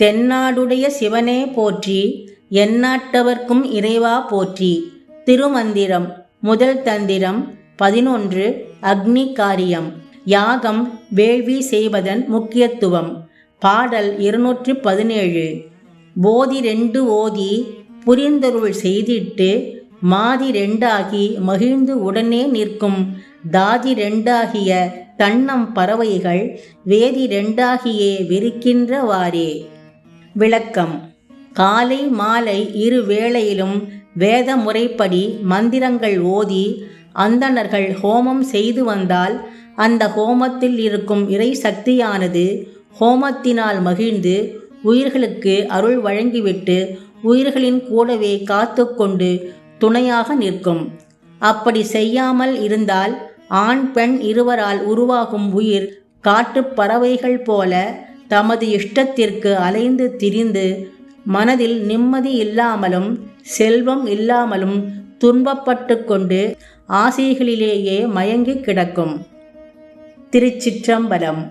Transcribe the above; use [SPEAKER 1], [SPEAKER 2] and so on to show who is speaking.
[SPEAKER 1] தென்னாடுடைய சிவனே போற்றி எந்நாட்டவர்க்கும் இறைவா போற்றி. திருமந்திரம் முதல் தந்திரம் பதினொன்று அக்னி காரியம் யாகம் வேள்வி செய்வதன் முக்கியத்துவம். பாடல் இருநூற்று பதினேழு. போதி ரெண்டு ஓதி புரிந்தருள் செய்திட்டு மாதி ரெண்டாகி மகிழ்ந்து உடனே நிற்கும். தாதி ரெண்டாகிய தன்னம் பறவைகள் வேதி ரெண்டாகியே விரிக்கின்றவாறே விளக்கம். காலை மாலை இரு வேளையிலும் வேத முறைப்படி மந்திரங்கள் ஓதி அந்தணர்கள் ஹோமம் செய்து வந்தால் அந்த ஹோமத்தில் இருக்கும் இறை சக்தியானது ஹோமத்தினால் மகிழ்ந்து உயிர்களுக்கு அருள் வழங்கிவிட்டு உயிர்களின் கூடவே காத்து கொண்டு துணையாக நிற்கும். அப்படி செய்யாமல் இருந்தால் ஆண் பெண் இருவரால் உருவாகும் உயிர் காட்டுப் பறவைகள் போல தமது இஷ்டத்திற்கு அலைந்து திரிந்து மனதில் நிம்மதி இல்லாமலும் செல்வம் இல்லாமலும் துன்பப்பட்டு கொண்டு ஆசைகளிலேயே மயங்கி கிடக்கும். திருச்சிற்றம்பலம்